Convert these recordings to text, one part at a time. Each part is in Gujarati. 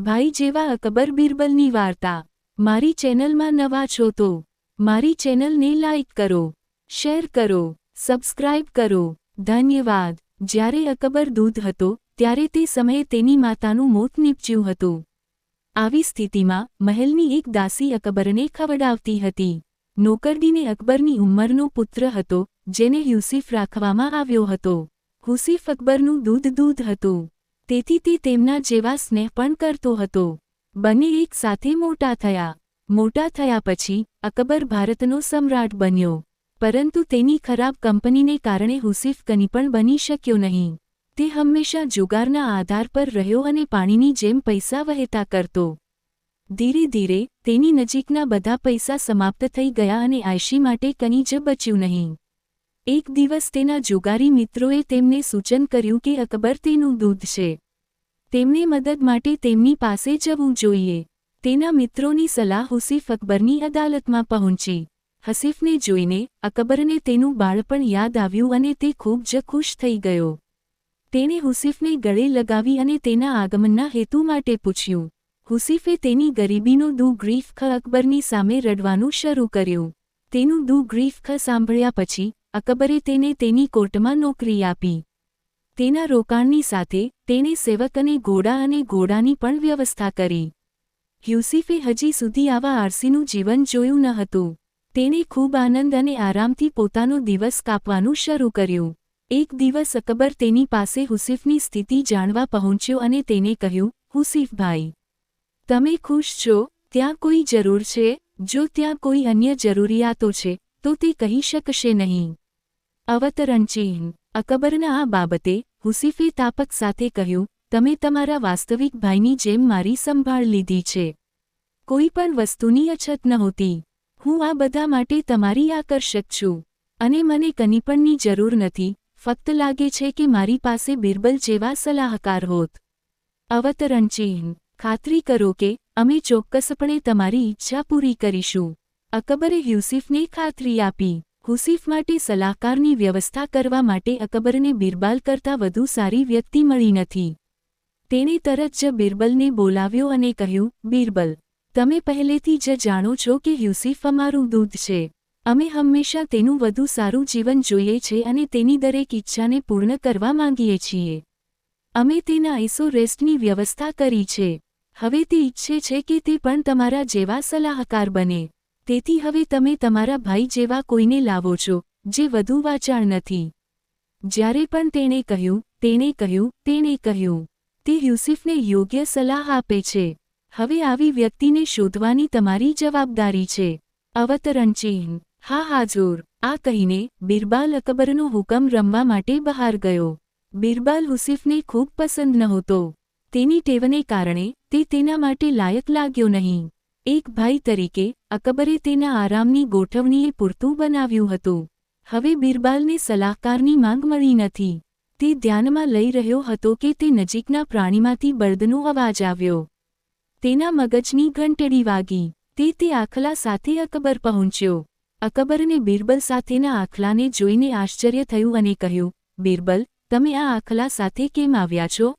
ભાઈ જેવા અકબર બિરબલની વાર્તા. મારી ચેનલમાં નવા છો તો મારી ચેનલને લાઇક કરો, શેર કરો, સબસ્ક્રાઇબ કરો. ધન્યવાદ. જ્યારે અકબર દૂધ હતો, ત્યારે તે સમયે તેની માતાનું મોત નીપજ્યું હતું. આવી સ્થિતિમાં મહેલની એક દાસી અકબરને ખવડાવતી હતી. નોકરડીને અકબરની ઉંમરનો પુત્ર હતો, જેને યુસીફ રાખવામાં આવ્યો હતો. હુસીફ અકબરનું દૂધ દૂધ હતું. તેથી તે તેમના જેવા સ્નેહ પણ કરતો હતો. બંને એક સાથે મોટા થયા. મોટા થયા પછી અકબર ભારતનો સમ્રાટ બન્યો. પરંતુ તેની ખરાબ કંપનીને કારણે હુસીફ કની પણ બની શક્યો નહીં. તે હંમેશા જુગારના આધાર પર રહ્યો અને પાણીની જેમ પૈસા વહેતા કરતો. ધીરે ધીરે તેની નજીકના બધા પૈસા સમાપ્ત થઈ ગયા અને આયશી માટે કની જ બચ્યું નહીં. એક દિવસ તેના જુગારી મિત્રોએ તેમને સૂચન કર્યું કે અકબર તેનું દૂધ છે. તેમને મદદ માટે તેમની પાસે જવું જોઈએ. તેના મિત્રોની સલાહ હુસીફ અકબરની અદાલતમાં પહોંચી. હસીફને જોઈને અકબરને તેનું બાળપણ યાદ આવ્યું અને તે ખૂબ જ ખુશ થઈ ગયો. તેણે હુસીફને ગળે લગાવી અને તેના આગમનના હેતુ માટે પૂછ્યું. હુસીફે તેની ગરીબીનો દુ ગ્રીફ ખ અકબરની સામે રડવાનું શરૂ કર્યું. તેનું દુ ગ્રીફ ખ સાંભળ્યા પછી અકબરે તેને તેની કોર્ટમાં નોકરી આપી. તેના રોકાણની સાથે તેણે સેવક અને ઘોડા અને ઘોડાની પણ વ્યવસ્થા કરી. યુસિફે હજી સુધી આવા આરસીનું જીવન જોયું ન હતું. તેણે ખૂબ આનંદ અને આરામથી પોતાનો દિવસ કાપવાનું શરૂ કર્યું. એક દિવસ અકબર તેની પાસે હુસીફની સ્થિતિ જાણવા પહોંચ્યો અને તેને કહ્યું, હુસીફભાઈ, તમે ખુશ છો? ત્યાં કોઈ જરૂર છે? જો ત્યાં કોઈ અન્ય જરૂરિયાતો છે, તો તે કહી શકશે નહીં. અવતરણ ચિહ્ન અકબરના આ બાબતે હુસીફે તાપક સાથે કહ્યું, તમે તમારા વાસ્તવિક ભાઈની જેમ મારી સંભાળ લીધી છે. કોઈ પણ વસ્તુની અછત નહોતી. હું આ બધા માટે તમારી આકર્ષક છું. અને મને કનીપણની જરૂર નથી. ફક્ત લાગે છે કે મારી પાસે બિરબલ જેવા સલાહકાર હોત. અવતરણચિહ્ન ખાતરી કરો કે અમે ચોક્કસપણે તમારી ઈચ્છા પૂરી કરીશું. અકબરે યુસિફને ખાતરી આપી. હુસીફ માટે સલાહકારની વ્યવસ્થા કરવા માટે અકબરને બિરબાલ કરતાં વધુ સારી વ્યક્તિ મળી નથી. તેણે તરત જ બિરબલને બોલાવ્યો અને કહ્યું, બિરબલ, તમે પહેલેથી જ જાણો છો કે યુસીફ અમારું દૂધ છે. અમે હંમેશા તેનું વધુ સારું જીવન જોઈએ છે અને તેની દરેક ઈચ્છાને પૂર્ણ કરવા માંગીએ છીએ. અમે તેના આઈસો રેસ્ટની વ્યવસ્થા કરી છે. હવે તે ઈચ્છે છે કે તે પણ તમારા જેવા સલાહકાર બને. તેથી હવે તમે તમારા ભાઈ જેવા કોઈને લાવો છો, જે વધુ વાચાળ નથી. જ્યારે પણ તેણે કહ્યું તેણે કહ્યું તેણે કહ્યું, તે યુસુફને યોગ્ય સલાહ આપે છે. હવે આવી વ્યક્તિને શોધવાની તમારી જવાબદારી છે. અવતરણ ચિહ્ન. હા, હાજુર. આ કહીને બિરબાલ અકબરનો હુકમ રમવા માટે બહાર ગયો. બિરબાલ હુસીફને ખૂબ પસંદ નહોતો. તેની ટેવને કારણે તે તેના માટે લાયક લાગ્યો નહીં. એક ભાઈ તરીકે અકબરે તેના આરામની ગોઠવણીએ પૂરતું બનાવ્યું હતું. હવે બિરબાલને સલાહકારની માંગ મળી નથી. તે ધ્યાનમાં લઈ રહ્યો હતો કે તે નજીકના પ્રાણીમાંથી બળદનો અવાજ આવ્યો. તેના મગજની ઘંટડી વાગી. તે તે આખલા સાથે અકબર પહોંચ્યો. અકબરને બિરબલ સાથેના આખલાને જોઈને આશ્ચર્ય થયું અને કહ્યું, બિરબલ, તમે આ આખલા સાથે કેમ આવ્યા છો?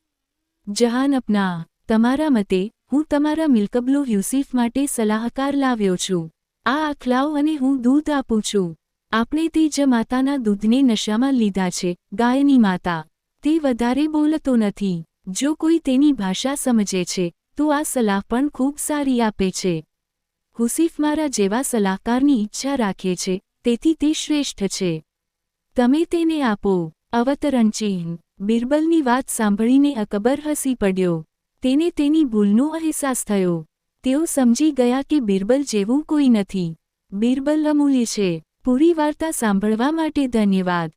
જહાન અપના, તમારા મતે હું તમારા મિલકબલો યુસીફ માટે સલાહકાર લાવ્યો છું. આ આખલાઓ અને હું દૂધ આપું છું. આપણે તે જ માતાના દૂધને નશામાં લીધા છે. ગાયની માતા, તે વધારે બોલતો નથી. જો કોઈ તેની ભાષા સમજે છે, તો આ સલાહ પણ ખૂબ સારી આપે છે. હુસીફ મારા જેવા સલાહકારની ઈચ્છા રાખે છે, તેથી તે શ્રેષ્ઠ છે. તમે તેને આપો. અવતરણ ચિહ્ન. બિરબલની વાત સાંભળીને અકબર હસી પડ્યો. તેને તેની ભૂલનો અહેસાસ થયો. તેઓ સમજી ગયા કે બિરબલ જેવું કોઈ નથી. બિરબલ અમૂલ્ય છે. પૂરી વાર્તા સાંભળવા માટે ધન્યવાદ.